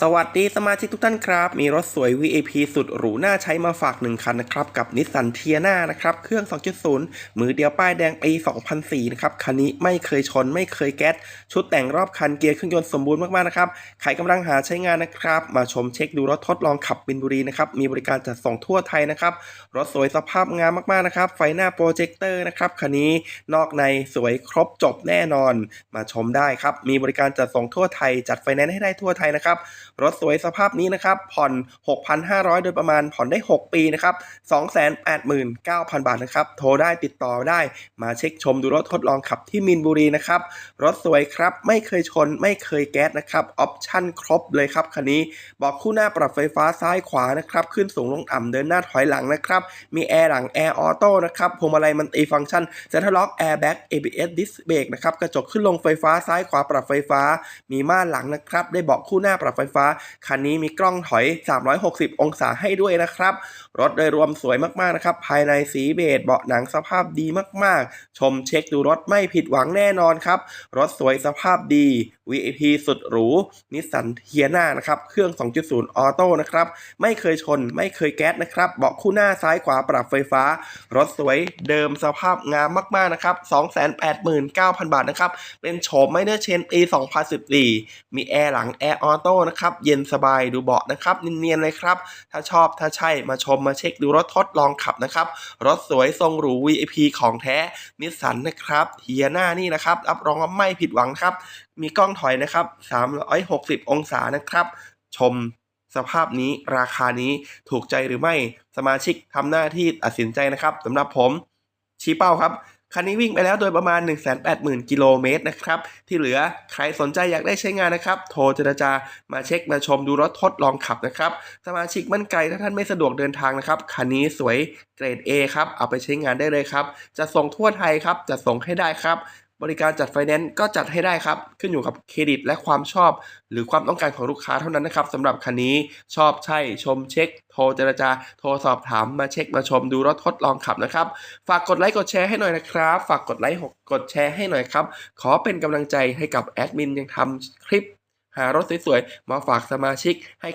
สวัสดีสมาชิกทุกท่านครับ มีรถสวย VIP สุดหรูน่าใช้มาฝากหนึ่งคันนะครับ กับนิสสันเทียนานะครับ เครื่อง 2.0 มือเดียวป้ายแดงปี 2004 นะครับ คันนี้ไม่เคยชน ไม่เคยแก๊ส ชุดแต่งรอบคันเกียร์เครื่องยนต์สมบูรณ์มากๆนะครับ ใครกำลังหาใช้งานนะครับ มาชมเช็คดูรถทดลองขับบินบุรีนะครับ มีบริการจัดส่งทั่วไทยนะครับ รถสวยสภาพงามมากๆนะครับ ไฟหน้าโปรเจคเตอร์นะครับ คันนี้นอกในสวยครบจบแน่นอน มาชมได้ครับ มีบริการจัดส่งทั่วไทย จัดไฟแนนซ์ให้ได้ทั่วไทยนะครับรถสวยสภาพนี้นะครับ ผ่อน 6,500 โดยประมาณผ่อนได้ 6 ปีนะครับ 289,000 บาทนะครับ โทรได้ติดต่อได้ มาเช็คชมดูรถทดลองขับที่มินบุรีนะครับ รถสวยครับ ไม่เคยชน ไม่เคยแก๊สนะครับออปชั่นครบเลยครับคันนี้ บอกคู่หน้าปรับไฟฟ้าซ้ายขวานะครับ ขึ้นสูงลงอ่ำเดินหน้าถอยหลังนะครับ มีแอร์หลังแอร์ออโต้นะครับพวงมาลัยมันตีฟังก์ชันเซ็นทรัลล็อกแอร์แบ็ก ABS ดิสเบรกนะครับ กระจกขึ้นลงไฟฟ้าซ้ายขวาปรับไฟฟ้า มีม่านหลังนะครับ ได้เบาะคู่หน้าปรับไฟฟ้า คันนี้มีกล้องถอย 360 องศาให้ด้วยนะครับ รถโดยรวมสวยมากๆนะครับ ภายในสีเบจเบาะหนังสภาพดีมากๆ ชมเช็คดูรถไม่ผิดหวังแน่นอนครับ รถสวยสภาพดี VIP สุดหรูนิสสันเทียนานะครับ เครื่อง 2.0 ออโต้นะครับ ไม่เคยชนไม่เคยแก๊สนะครับ เบาะคู่หน้าซ้ายขวาปรับไฟฟ้า รถสวยเดิมสภาพงามมากๆนะครับ 289,000 บาทนะครับ เป็นโฉมไมเนอร์เชนปี 2014 มีแอร์หลังแอร์ออโต้นะครับเย็นสบายดูเบาะนะครับเนียนๆเลยครับ ถ้าชอบถ้าใช่มาชมมาเช็คดูรถทดลองขับนะครับ รถสวยทรงหรู VIP ของแท้นิสสันนะครับเทียหน้านี่นะครับรับรองว่าไม่ผิดหวังครับ มีกล้องถอยนะครับ 360 องศานะครับ ชมสภาพนี้ราคานี้ถูกใจหรือไม่สมาชิกทำหน้าที่ตัดสินใจนะครับสำหรับผมชี้เป้าครับ คันนี้วิ่งไปแล้วโดยประมาณ 180,000 กิโลเมตรนะครับ ที่เหลือใครสนใจอยากได้ใช้งานนะครับ โทรเจรจามาเช็คมาชมดูรถทดลองขับนะครับ สมาชิกมั่นไกลถ้าท่านไม่สะดวกเดินทางนะครับ คันนี้สวยเกรด A ครับ เอาไปใช้งานได้เลยครับ จะส่งทั่วไทยครับ จะส่งให้ได้ครับ บริการจัดไฟแนนซ์ก็จัดให้ได้ครับ ขึ้นอยู่กับเครดิตและความชอบ หรือความต้องการของลูกค้าเท่านั้นนะครับสำหรับคันนี้ชอบใช่ชมเช็ค โทรเจรจา โทรสอบถามมาเช็คมาชมดูรถทดลองขับนะครับ ฝากกดไลค์กดแชร์ให้หน่อยนะครับ ฝากกดไลค์กดแชร์ให้หน่อยครับ ขอเป็นกำลังใจให้กับแอดมินยังทำคลิป หารถสวยๆมาฝากสมาชิกให้